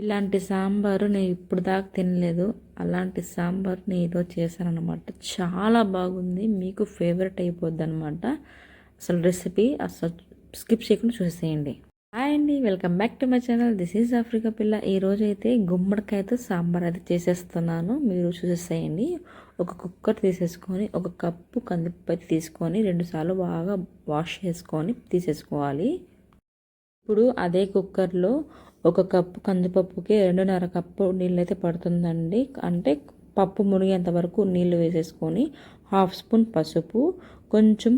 ఇలాంటి సాంబారు నేను ఇప్పుడు దాకా తినలేదు. అలాంటి సాంబార్ నేను ఈరోజు చేశాను చాలా బాగుంది. మీకు ఫేవరెట్ అయిపోద్ది అనమాట అసలు రెసిపీ అసలు స్కిప్ చేయకుండా చూసేయండి. హాయ్ అండి. Welcome back to my channel this is Africa పిల్ల ఈ రోజు అయితే గుమ్మడికాయతో సాంబార్ అయితే చేసేస్తున్నాను. మీరు చూసేసేయండి. ఒక కుక్కర్ తీసేసుకొని ఒక కప్పు కందిపప్పు తీసుకొని రెండుసార్లు బాగా వాష్ చేసుకొని తీసేసుకోవాలి. ఇప్పుడు అదే కుక్కర్లో ఒక కప్పు కందిపప్పుకి రెండున్నర కప్పు నీళ్ళు అయితే పడుతుందండి. అంటే పప్పు మునిగేంత వరకు నీళ్ళు వేసేసుకొని హాఫ్ స్పూన్ పసుపు కొంచెం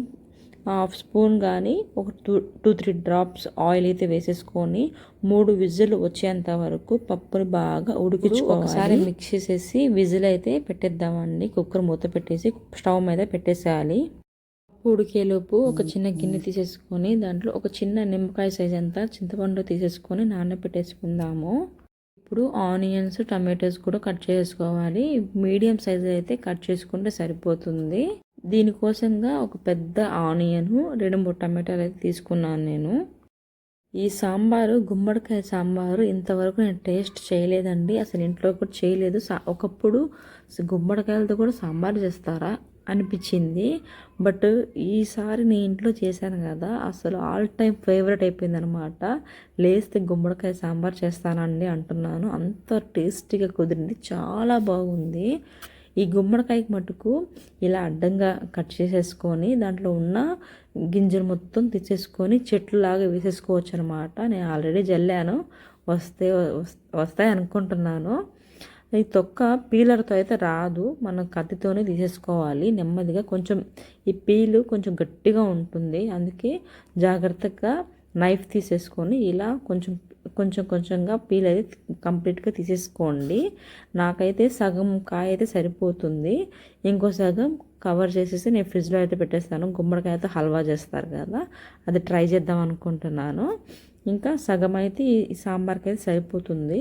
హాఫ్ స్పూన్ కానీ ఒక two two three drops oil అయితే వేసేసుకొని మూడు విజిల్ వచ్చేంత వరకు పప్పుని బాగా ఉడికించుకోవాలి. ఒకసారి మిక్స్ చేసేసి విజిల్ అయితే పెట్టేద్దామండి. కుక్కర్ మూత పెట్టేసి స్టవ్ మీద పెట్టేసేయాలి. ఉడికేలోపు ఒక చిన్న గిన్నె తీసేసుకొని దాంట్లో ఒక చిన్న నిమ్మకాయ సైజ్ అంతా చింతపండు తీసేసుకొని నానబెట్టేసుకుందాము. ఇప్పుడు ఆనియన్స్ టమాటోస్ కూడా కట్ చేసుకోవాలి. మీడియం సైజ్ అయితే కట్ చేసుకుంటే సరిపోతుంది. దీనికోసంగా ఒక పెద్ద ఆనియన్ రెండు మూడు టమాటాలు అయితే తీసుకున్నాను నేను. ఈ సాంబారు గుమ్మడికాయ సాంబారు ఇంతవరకు నేను టేస్ట్ చేయలేదండి. అసలు ఇంట్లో కూడా చేయలేదు. ఒకప్పుడు గుమ్మడికాయలతో కూడా సాంబార్ చేస్తారా? అనిపించింది. బట్ ఈసారి నేను ఇంట్లో చేశాను కదా అసలు ఆల్ టైమ్ ఫేవరెట్ అయిపోయింది అనమాట లేస్తే గుమ్మడికాయ సాంబార్ చేస్తానండి అంటున్నాను. అంత టేస్టీగా కుదిరింది. చాలా బాగుంది. ఈ గుమ్మడికాయకి మటుకు ఇలా అడ్డంగా కట్ చేసేసుకొని దాంట్లో ఉన్న గింజలు మొత్తం తీసేసుకొని చెట్లులాగా వేసేసుకోవచ్చు అనమాట నేను ఆల్రెడీ జల్లాను. వస్తే వస్తాయి అనుకుంటున్నాను ఈ తొక్క పీలర్తో అయితే రాదు. మనం కత్తితోనే తీసేసుకోవాలి. నెమ్మదిగా కొంచెం ఈ పీలు కొంచెం గట్టిగా ఉంటుంది. అందుకే జాగ్రత్తగా నైఫ్ తీసేసుకొని ఇలా కొంచెం కొంచెం కొంచెంగా పీల్ అయితే కంప్లీట్గా తీసేసుకోండి. నాకైతే సగం కాయ అయితే సరిపోతుంది. ఇంకో సగం కవర్ చేసేసి నేను ఫ్రిడ్జ్లో అయితే పెట్టేస్తాను. గుమ్మడికాయ అయితే హల్వా చేస్తారు కదా అది ట్రై చేద్దాం అనుకుంటున్నాను. ఇంకా సగం అయితే ఈ సాంబార్కి అయితే సరిపోతుంది.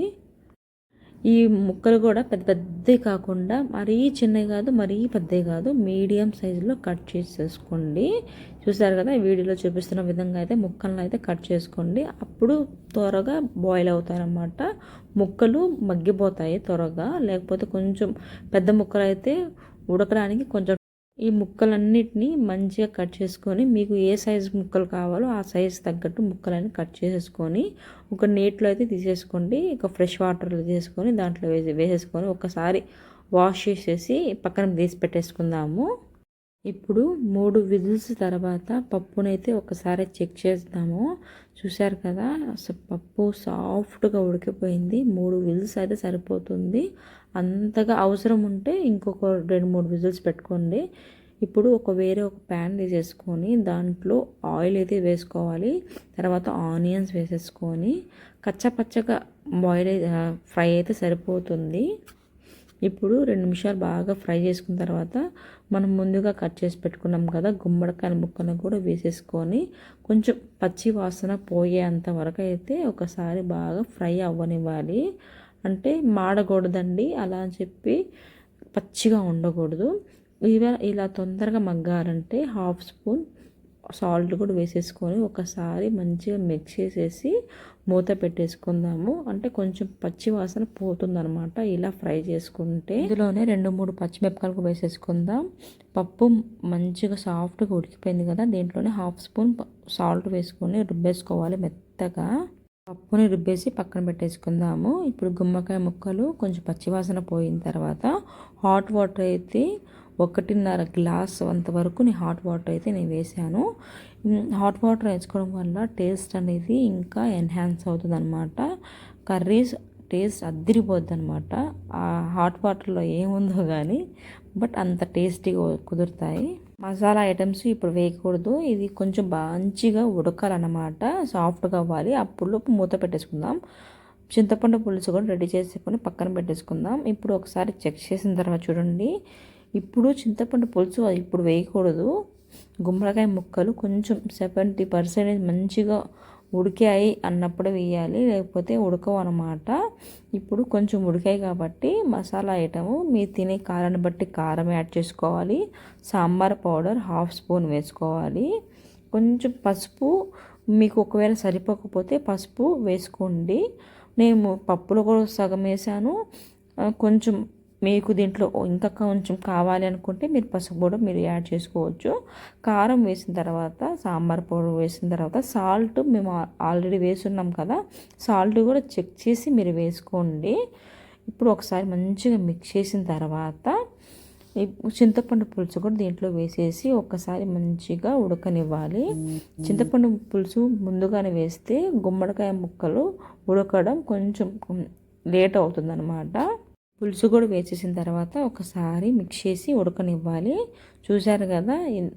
ఈ ముక్కలు కూడా పెద్ద పెద్దవి కాకుండా మరీ చిన్నవి కాదు మరీ పెద్దవి కాదు. మీడియం సైజులో కట్ చేసేసుకోండి. చూసారు కదా వీడియోలో చూపిస్తున్న విధంగా అయితే ముక్కలను అయితే కట్ చేసుకోండి. అప్పుడు త్వరగా బాయిల్ అవుతాయన్నమాట ముక్కలు మగ్గిపోతాయి త్వరగా. లేకపోతే కొంచెం పెద్ద ముక్కలు అయితే ఉడకడానికి కొంచెం ఈ ముక్కలన్నిటినీ మంచిగా కట్ చేసుకొని మీకు ఏ సైజు ముక్కలు కావాలో ఆ సైజ్ తగ్గట్టు ముక్కలన్నీ కట్ చేసేసుకొని ఒక నీటిలో అయితే తీసేసుకోండి. ఒక ఫ్రెష్ వాటర్లో తీసుకొని దాంట్లో వేసి వేసేసుకొని ఒకసారి వాష్ చేసేసి పక్కన తీసి పెట్టేసుకుందాము. ఇప్పుడు మూడు విజిల్స్ తర్వాత పప్పునైతే ఒకసారి చెక్ చేస్తాము. చూశారు కదా అసలు పప్పు సాఫ్ట్గా ఉడికిపోయింది. మూడు విజిల్స్ అయితే సరిపోతుంది. అంతగా అవసరం ఉంటే ఇంకొక రెండు మూడు విజిల్స్ పెట్టుకోండి. ఇప్పుడు ఒక వేరే ఒక ప్యాన్ తీసేసుకొని దాంట్లో ఆయిల్ అయితే వేసుకోవాలి. తర్వాత ఆనియన్స్ వేసేసుకొని కచ్చపచ్చగా బాయిల్ ఫ్రై అయితే సరిపోతుంది. ఇప్పుడు రెండు నిమిషాలు బాగా ఫ్రై చేసుకున్న తర్వాత మనం ముందుగా కట్ చేసి పెట్టుకున్నాం కదా గుమ్మడికాయ ముక్కను కూడా వేసేసుకొని కొంచెం పచ్చి వాసన పోయేంత వరకు అయితే ఒకసారి బాగా ఫ్రై అవ్వనివ్వాలి. అంటే మాడకూడదండి అలా అని చెప్పి పచ్చిగా ఉండకూడదు. ఇలా ఇలా తొందరగా మగ్గాలంటే హాఫ్ స్పూన్ సాల్ట్ కూడా వేసేసుకొని ఒకసారి మంచిగా మిక్స్ చేసేసి మూత పెట్టేసుకుందాము. అంటే కొంచెం పచ్చి వాసన పోతుందనమాట ఇలా ఫ్రై చేసుకుంటే ఇందులోనే రెండు మూడు పచ్చిమిరపకాయలు వేసేసుకుందాం. పప్పు మంచిగా సాఫ్ట్గా ఉడికిపోయింది కదా దీంట్లోనే హాఫ్ స్పూన్ సాల్ట్ వేసుకొని రుబ్బేసుకోవాలి మెత్తగా. పప్పుని రుబ్బేసి పక్కన పెట్టేసుకుందాము. ఇప్పుడు గుమ్మకాయ ముక్కలు కొంచెం పచ్చివాసన పోయిన తర్వాత హాట్ వాటర్ అయితే ఒకటిన్నర గ్లాస్ అంతవరకు నేను హాట్ వాటర్ అయితే నేను వేసాను. హాట్ వాటర్ వేసుకోవడం వల్ల టేస్ట్ అనేది ఇంకా ఎన్హాన్స్ అవుతుంది అనమాట కర్రీస్ టేస్ట్ అద్దరిపోద్ది అనమాట ఆ హాట్ వాటర్లో ఏముందో కానీ బట్ అంత టేస్టీగా కుదురుతాయి. మసాలా ఐటమ్స్ ఇప్పుడు వేయకూడదు. ఇది కొంచెం మంచిగా ఉడకాలన్నమాట. సాఫ్ట్గా అవ్వాలి. అప్పుడు మూత పెట్టేసుకుందాం. చింతపండు పులుసు కూడా రెడీ చేసుకొని పక్కన పెట్టేసుకుందాం. ఇప్పుడు ఒకసారి చెక్ చేసిన తర్వాత చూడండి. ఇప్పుడు చింతపండు పులుసు ఇప్పుడు వేయకూడదు. గుమ్మడికాయ ముక్కలు కొంచెం సెవెంటీ పర్సెంటేజ్ మంచిగా ఉడికాయి అన్నప్పుడు వేయాలి. లేకపోతే ఉడకవు అనమాట ఇప్పుడు కొంచెం ఉడికాయి కాబట్టి మసాలా ఐటము మీరు తినే కారాన్ని బట్టి కారం యాడ్ చేసుకోవాలి. సాంబార్ పౌడర్ హాఫ్ స్పూన్ వేసుకోవాలి. కొంచెం పసుపు మీకు ఒకవేళ సరిపోకపోతే పసుపు వేసుకోండి. నేను పప్పులో కూడా సగం వేసాను. కొంచెం మీకు దీంట్లో ఇంకా కొంచెం కావాలి అనుకుంటే మీరు పసుపు కూడా మీరు యాడ్ చేసుకోవచ్చు. కారం వేసిన తర్వాత సాంబార్ పౌడర్ వేసిన తర్వాత సాల్ట్ మేము ఆల్రెడీ వేసున్నాం కదా సాల్ట్ కూడా చెక్ చేసి మీరు వేసుకోండి. ఇప్పుడు ఒకసారి మంచిగా మిక్స్ చేసిన తర్వాత చింతపండు పులుసు కూడా దీంట్లో వేసేసి ఒక్కసారి మంచిగా ఉడకనివ్వాలి. చింతపండు పులుసు ముందుగానే వేస్తే గుమ్మడికాయ ముక్కలు ఉడకడం కొంచెం లేట్ అవుతుందన్నమాట. పులుసు కూడా వేసేసిన తర్వాత ఒకసారి మిక్స్ చేసి ఉడకనివ్వాలి. చూశారు కదా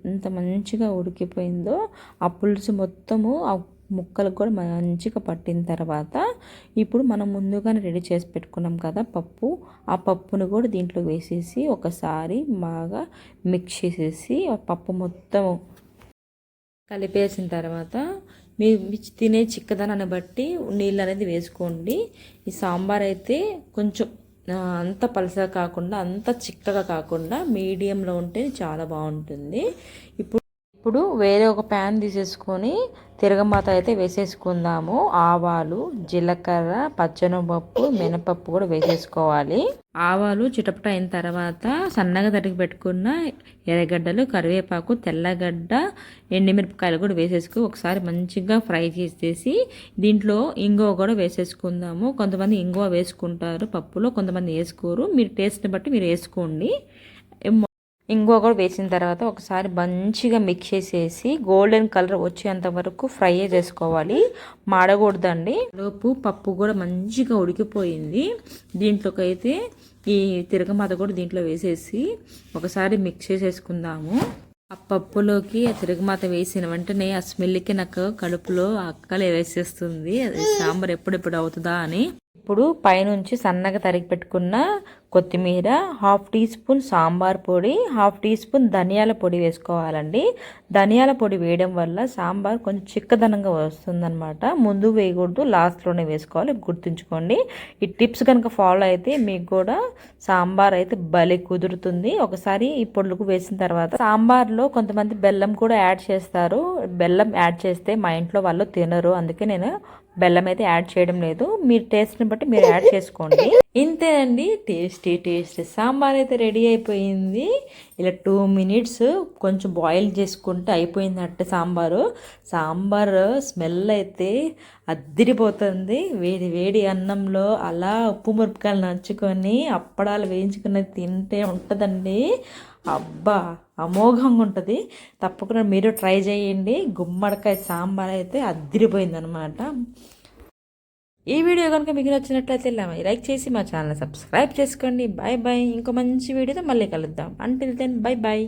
ఎంత మంచిగా ఉడికిపోయిందో. ఆ పులుసు మొత్తము ఆ ముక్కలకు కూడా మంచిగా పట్టిన తర్వాత ఇప్పుడు మనం ముందుగానే రెడీ చేసి పెట్టుకున్నాం కదా పప్పు. ఆ పప్పును కూడా దీంట్లో వేసేసి ఒకసారి బాగా మిక్స్ చేసేసి ఆ పప్పు మొత్తం కలిపేసిన తర్వాత మీ తినే చిక్కదనాన్ని బట్టి నీళ్ళు అనేది వేసుకోండి. ఈ సాంబార్ అయితే కొంచెం అంత పలుసగా కాకుండా అంత చిక్కగా కాకుండా మీడియంలో ఉంటే చాలా బాగుంటుంది. ఇప్పుడు ఇప్పుడు వేరే ఒక ప్యాన్ తీసేసుకొని తిరగమాత అయితే వేసేసుకుందాము. ఆవాలు జీలకర్ర పచ్చనపప్పు మినపప్పు కూడా వేసేసుకోవాలి. ఆవాలు చిటపట అయిన తర్వాత సన్నగా తరిగి పెట్టుకున్న ఎర్రగడ్డలు కరివేపాకు తెల్లగడ్డ ఎండుమిరపకాయలు కూడా వేసేసుకు ఒకసారి మంచిగా ఫ్రై చేసేసి దీంట్లో ఇంగువ కూడా వేసేసుకుందాము. కొంతమంది ఇంగువ వేసుకుంటారు పప్పులో కొంతమంది వేసుకోరు. మీరు టేస్ట్ని బట్టి మీరు వేసుకోండి. ఇంకొకటి కూడా వేసిన తర్వాత ఒకసారి మంచిగా మిక్స్ చేసేసి గోల్డెన్ కలర్ వచ్చేంత వరకు ఫ్రై చేసుకోవాలి. మాడకూడదండి. లోపు పప్పు కూడా మంచిగా ఉడికిపోయింది. దీంట్లోకి అయితే ఈ తిరగమాత కూడా దీంట్లో వేసేసి ఒకసారి మిక్స్ చేసేసుకుందాము. ఆ పప్పులోకి ఆ తిరగమాత వేసిన వెంటనే ఆ స్మెల్కి నాకు కడుపులో అక్కలే వేసేస్తుంది. అది సాంబార్ ఎప్పుడెప్పుడు అవుతుందా అని. ఇప్పుడు పైనుంచి సన్నగా తరిగి పెట్టుకున్న కొత్తిమీర హాఫ్ టీ స్పూన్ సాంబార్ పొడి హాఫ్ టీ స్పూన్ ధనియాల పొడి వేసుకోవాలండి. ధనియాల పొడి వేయడం వల్ల సాంబార్ కొంచెం చిక్కదనంగా వస్తుందన్నమాట. ముందు వేయకూడదు లాస్ట్లోనే వేసుకోవాలి గుర్తుంచుకోండి. ఈ టిప్స్ కనుక ఫాలో అయితే మీకు కూడా సాంబార్ అయితే భలే కుదురుతుంది. ఒకసారి ఈ పొడులకు వేసిన తర్వాత సాంబార్లో కొంతమంది బెల్లం కూడా యాడ్ చేస్తారు. బెల్లం యాడ్ చేస్తే మా ఇంట్లో వాళ్ళు తినరు. అందుకే నేను బెల్లం అయితే యాడ్ చేయడం లేదు. మీరు టేస్ట్ని బట్టి మీరు యాడ్ చేసుకోండి. ఇంతేనండి టేస్టీ టేస్టీ. సాంబార్ అయితే రెడీ అయిపోయింది. ఇలా టూ మినిట్స్ కొంచెం బాయిల్ చేసుకుంటే అయిపోయింది అట్టే సాంబారు. సాంబార్ స్మెల్ అయితే అద్దిరిపోతుంది. వేడి వేడి అన్నంలో అలా ఉప్పు మిరపకాయలు నంచుకొని అప్పడాలు వేయించుకుని తింటే ఉంటుందండి. అబ్బా! అమోఘంగా ఉంటుంది తప్పకుండా మీరు ట్రై చేయండి. గుమ్మడికాయ సాంబార్ అయితే అదిరిపోయిందనమాట ఈ వీడియో కనుక మీకు నచ్చినట్లయితే లైక్ చేసి మా ఛానల్ సబ్స్క్రైబ్ చేసుకోండి. Bye bye. ఇంకో మంచి వీడియోతో మళ్ళీ కలుద్దాం. Until then bye bye